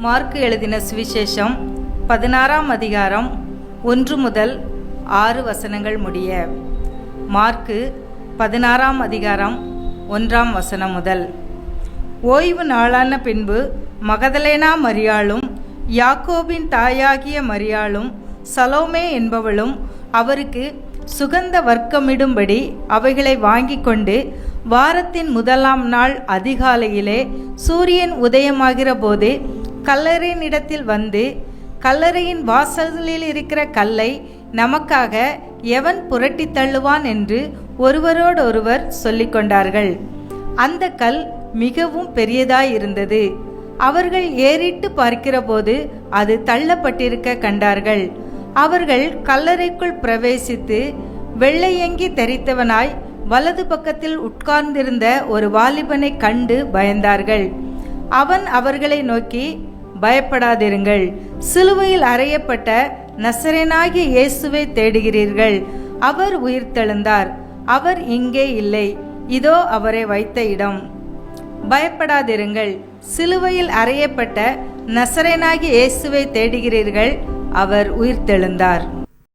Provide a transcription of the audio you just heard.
Mark எழுதின சுவிசேஷம் பதினாறாம் அதிகாரம் ஒன்று முதல் ஆறு வசனங்கள் முடிய. மார்க்கு பதினாறாம் அதிகாரம் ஒன்றாம் வசனம் முதல். ஓய்வு நாளான பின்பு மகதலேனா மரியாளும் யாக்கோபின் தாயாகிய மரியாளும் சலோமே என்பவளும் அவருக்கு சுகந்த வர்க்கமிடும்படி அவைகளை வாங்கி கொண்டு வாரத்தின் முதலாம் நாள் அதிகாலையிலே சூரியன் உதயமாகிற போது கல்லறையின் இடத்தில் வந்து கல்லறையின் வாசலில் இருக்கிற கல்லை நமக்காக எவன் புரட்டி தள்ளுவான் என்று ஒருவரோடொருவர் சொல்லிக்கொண்டார்கள் அந்த கல் மிகவும் பெரியதாயிருந்தது. அவர்கள் ஏறிட்டு பார்க்கிறபோது அது தள்ளப்பட்டிருக்க கண்டார்கள். அவர்கள் கல்லறைக்குள் பிரவேசித்து வெள்ளையங்கி தரித்தவனாய் வலது பக்கத்தில் உட்கார்ந்திருந்த ஒரு வாலிபனை கண்டு பயந்தார்கள். அவன் அவர்களை நோக்கி பயப்படாதிருங்கள். சிலுவையில் அறையப்பட்ட நசரேனாகிய இயேசுவை தேடுகிறீர்கள். அவர் உயிர்த்தெழுந்தார். அவர் இங்கே இல்லை. இதோ அவரை வைத்த இடம். பயப்படாதிருங்கள். சிலுவையில் அறையப்பட்ட நசரேனாகிய இயேசுவை தேடுகிறீர்கள். அவர் உயிர்த்தெழுந்தார்.